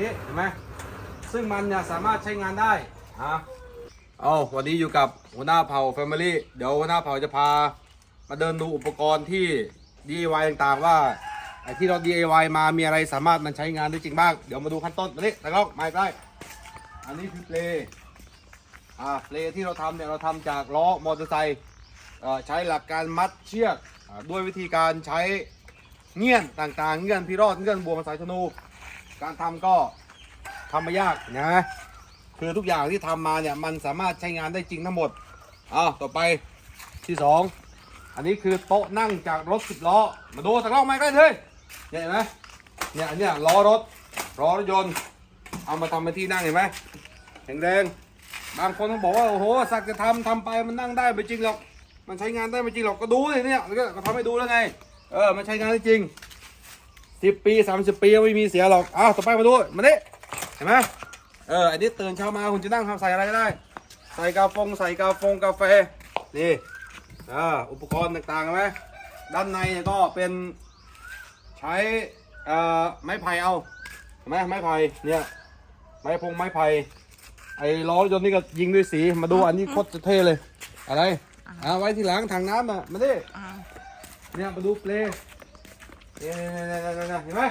นี่เห็นไหมซึ่งมันเนี่ยสามารถใช้งานได้อะเอาวันนี้อยู่กับหัวหน้าเผ่าแฟมิลี่เดี๋ยวหัวหน้าเผ่าจะพา มาเดินดูอุปกรณ์ที่ DIY ต่างๆ ว่าไอ้ที่เรา DIY มามีอะไรสามารถมันใช้งานได้จริงบ้าง เดี๋ยวมาดูขั้นต้นมานี่ตะกล้องมาใกล้อันนี้คือเปลอ่าเปลที่เราทำเนี่ยเราทำจากล้อมอเตอร์ไซค์เอ่อใช้หลักการมัดเชือกอาด้วยวิธีการใช้เงี้ยนต่างๆ เงี้ยนพิรอดเงี้ยนบวงสายธนู การทำก็ทำไม่ยากนะคือทุกอย่างที่ทำมาเนี่ยมันสามารถใช้งานได้จริงทั้งหมดอ้าวต่อไปที่สองอันนี้คือโต๊ะนั่งจากรถสิบล้อ มาดูตะกล้องมาใกล้เลยเนี่ยเห็นไหมเนี่ยอันเนี้ยล้อรถล้อรถยนต์ เอามาทำเป็นที่นั่งเห็นไหมแข็งแรงบางคนต้องบอกว่าโอ้โหสักจะทำทำไปมันนั่งได้ไม่จริงหรอกมันใช้งานได้ไม่จริงหรอกก็ดูเลยเนี่ยก็ทำให้ดูแล้วไงเออมันใช้งานได้จริง สิบปีสามสิบปีก็ไม่มีเสียหรอกอ้าวต่อไปมาดูมาดิเห็นไหมเอออันนี้ตื่นเช้ามาคุณจะนั่งทำใส่อะไรก็ได้ ใส่กาฟงใส่กาฟงกาแฟนี่อ่าอุปกรณ์ต่างๆเห็นไหมด้านในเนี่ยก็เป็นใช้เอ่อไม้ไผ่เอาเห็นไหมไม้ไผ่เนี่ยไม้พงไม้ไผ่ไอ้ล้อรถยนต์นี่ก็ยิงด้วยสีมาดูอันนี้โคตรจะเท่เลย อะไรอ่าไว้ทีหลังถังน้ำอะมาดิอ่าเนี่ยมาดูเปล เนี่ยเนี่ยเนี่ยเนี่ยเนี่ยเห็นไหม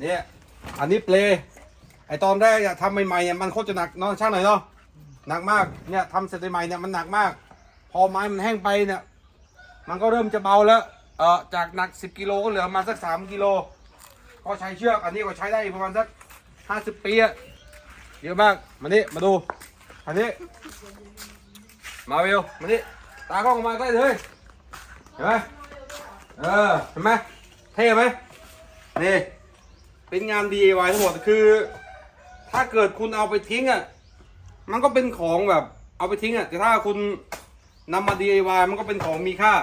เนี่ยอันนี้เปลไอตอนแรกอะทำใหม่ๆเนี่ยมันโคตรจะหนักเนาะช่างหน่อยเนาะหนักมากเนี่ยทำเสร็จใหม่ๆเนี่ยมันหนักมาก พอไม้มันแห้งไปเนี่ยมันก็เริ่มจะเบาแล้วเออจากหนัก 10กิโลก็เหลือมาสัก 3กิโลก็ใช้เชือกอันนี้ก็ใช้ได้ประมาณสัก 50 ปีอะเยอะมากมานี่มาดูอันนี้มาเวลมานี่ตากล้องมาใกล้เลยเห็นไหม เออเห็นไหมเท่ไหมนี่เป็นงาน DIY ทั้งหมดคือ ถ้าเกิดคุณเอาไปทิ้งอะมันก็เป็นของแบบเอาไปทิ้งอะแต่ถ้าคุณนำมา DIY มันก็เป็นของมีค่า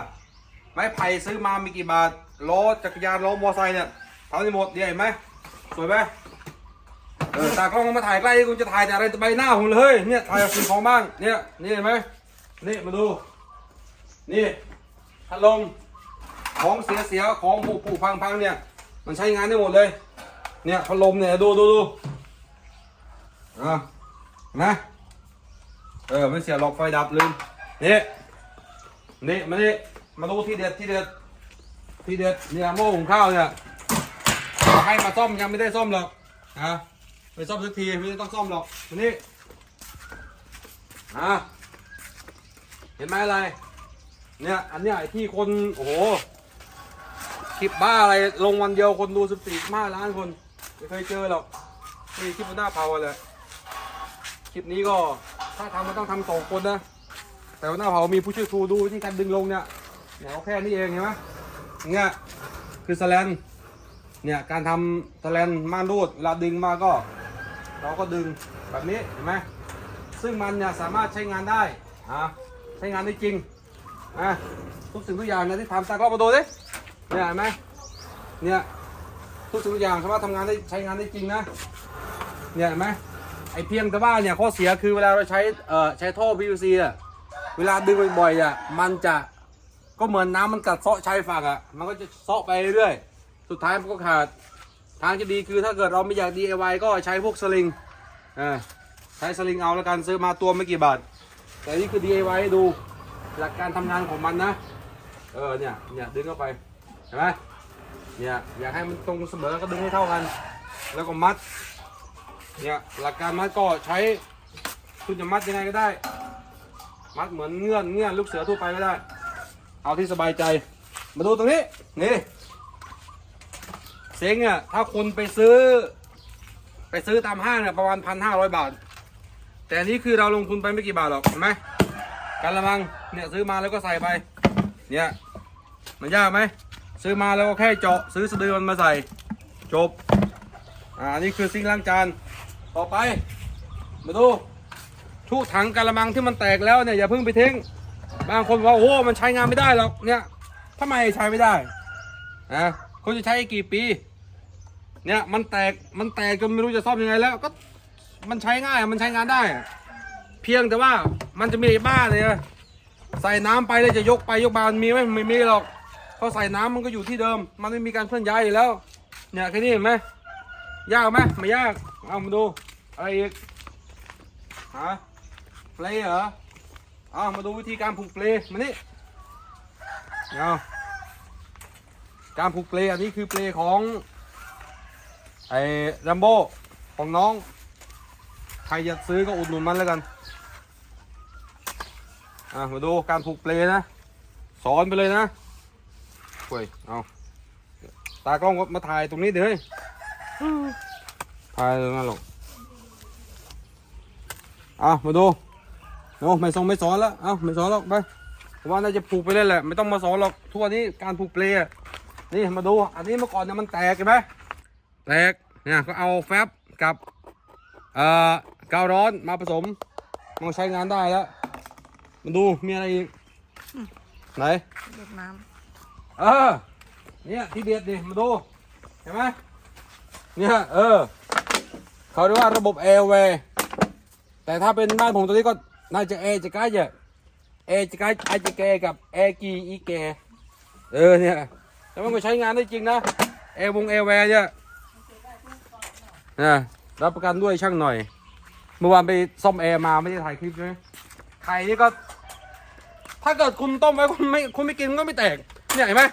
ไม้ไผ่ซื้อมามีกี่บาทล้อจักรยานล้อมอเตอร์ไซค์เนี่ยทำได้หมดเนี่ยเห็นไหมสวยไหมเออตากล้องมาถ่ายใกล้คุณจะถ่ายแต่อะไรใบหน้าผมเลยเนี่ยถ่ายสิ่งของบ้างเนี่ยนี่เห็นไหมนี่มาดูนี่พัดลม ของเสียเสียของผุผุพังพังเนี่ย มันใช้งานได้หมดเลย เนี่ยพัดลมเนี่ยดูดูดูอะเห็นไหมเออไม่เสียหรอกไฟดับลืมนี่นี่มานี่มาดูที่เด็ดที่เด็ดที่เด็ดเนี่ยหม้อหุงข้าวเนี่ยให้มาซ่อมยังไม่ได้ซ่อมหรอกนะไปซ่อมสักทีไม่ต้องซ่อมหรอกมานี่อะเห็นไหมอะไร เนี่ย อันเนี้ยที่คน โอ้โห คลิปบ้าอะไรลงวันเดียวคนดูสิบสี่ห้าล้านคน ไม่เคยเจอหรอกนี่คลิปหน้าเผาเลยคลิปนี้ก็ถ้าทำมันต้องทำสองคนนะ แต่ว่าหน้าเผามีผู้ช่วยครูดูวิธีการดึงลงเนี่ยเหนี่ยเอาแค่นี้เองเห็นไหมเนี่ยคือสแลนเนี่ยการทำสแลนม่านรูดเวลาดึงมาก็ เราก็ดึงแบบนี้เห็นไหมซึ่งมันเนี่ยสามารถใช้งานได้อะใช้งานได้จริงอะทุกสิ่งทุกอย่างนะที่ทำตากล้องมาดูดิ เนี่ยเห็นไหมเนี่ยทุกสิ่งทุกอย่างสามารถทำงานได้ใช้งานได้จริงนะเนี่ยเห็นไหมไอเพียงแต่ว่าเนี่ยข้อเสียคือเวลาเราใช้เอ่อใช้ท่อ PVC อะเวลาดึงบ่อยๆอะมันจะก็เหมือนน้ำมันกัดเซาะชายฝั่งอะมันก็จะเซาะไปเรื่อยๆสุดท้ายมันก็ขาดทางจะดีคือถ้าเกิดเราไม่อยาก DIY ก็ใช้พวกสลิงอ่าใช้สลิงเอาแล้วกันซื้อมาตัวไม่กี่บาท แต่นี่คือ DIY ให้ดูหลักการทำงานของมันนะ เออเนี่ยเนี่ยดึงเข้าไป เห็นไหมเนี่ยอยากให้มันตรงเสมอก็ดึงให้เท่ากัน แล้วก็มัด เนี่ยหลักการมัดก็ใช้คุณจะมัดยังไงก็ได้ มัดเหมือนเงื่อนเงื่อนลูกเสือทั่วไปก็ได้ เอาที่สบายใจ มาดูตรงนี้นี่เซ็งอะถ้าคุณไปซื้อ ไปซื้อตามห้างเนี่ยประมาณพันห้าร้อยบาท แต่อันนี้คือเราลงทุนไปไม่กี่บาทหรอกเห็นไหมกันละมังเนี่ยซื้อมาแล้วก็ใส่ไป เนี่ยมันยากไหม ซื้อมาแล้วก็แค่เจาะซื้อสะดือมันมาใส่ จบ อ่านี่คือซิงล้างจานต่อไป มาดูทุกถังกะละมังที่มันแตกแล้วเนี่ยอย่าเพิ่งไปทิ้งบางคนบอกว่าโอ้มันใช้งานไม่ได้หรอกเนี่ยทำไมใช้ไม่ได้นะคุณจะใช้กี่ปี เนี่ยมันแตกมันแตกจนไม่รู้จะซ่อมยังไงแล้วก็มันใช้ง่ายมันใช้งานได้ เพียงแต่ว่ามันจะมีไอ้บ้าเลยใส่น้ำไปแล้วจะยกไปยกมามันมีไหมไม่มีหรอก พราะใส่น้ำมันก็อยู่ที่เดิม มันไม่มีการเคลื่อนย้ายอยู่แล้ว เนี่ยแค่นี้เห็นไหมยากไหมไม่ยาก เอามาดู อะไรอีกฮะเปลเหรอเอามาดูวิธีการผูกเปลมานี่เอาการผูกเปลอันนี้คือเปลของไอ้ลัมโบของน้อง ใครจะซื้อก็อุดหนุนมันแล้วกันอะมาดูการผูกเปลนะ สอนไปเลยนะ เฮ้ยเอาตากล้องมาถ่ายตรงนี้เดี๋ยวเฮ้ยถ่ายตรงนั้นหรอกเอามาดูโน้ไม่ส่งไม่สอนแล้วเอาไม่สอนหรอกไปผมว่าน่าจะผูกไปเลยแหละ ไม่ต้องมาสอนหรอกทุกวันนี้การผูกเปลอะนี่มาดู อันนี้เมื่อก่อนเนี่ยมันแตกเห็นไหมแตกเนี่ยก็เอาแฟบกับเอ่อกาวร้อนมาผสมมันใช้งานได้แล้วมาดูมีอะไรอีกไหนเด็ดน้ เออ เนี่ยที่เด็ดดิมาดูเห็นไหมเนี่ยเออเขาเรียกว่าระบบแอร์เวย์แต่ถ้าเป็นบ้านผมตัวนี้ก็น่าจะแอร์จะใกล้จะแอร์จะใกล้ไอจะแกกับแอร์กีอีแกเออเนี่ยแต่มันก็ใช้งานได้จริงนะแอร์วงแอร์แวร์เนี่ยนะรับประกันด้วยช่างหน่อย เมื่อวานไปซ่อมแอร์มาไม่ได้ถ่ายคลิปใช่ไหมไข่นี่ก็ ถ้าเกิดคุณต้มไว้คุณไม่คุณไม่กินมันก็ไม่แตก เนี่ยเห็นไหม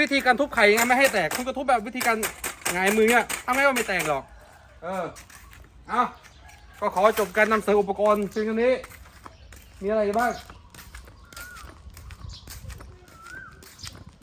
วิธีการทุบไข่ยังไงไม่ให้แตก คุณก็ทุบแบบวิธีการหงายมือเนี่ยทำให้ว่าไม่แตกหรอก เออ เอาก็ขอจบการนำเสนออุปกรณ์ชิ้นนี้ มีอะไรอีกบ้าง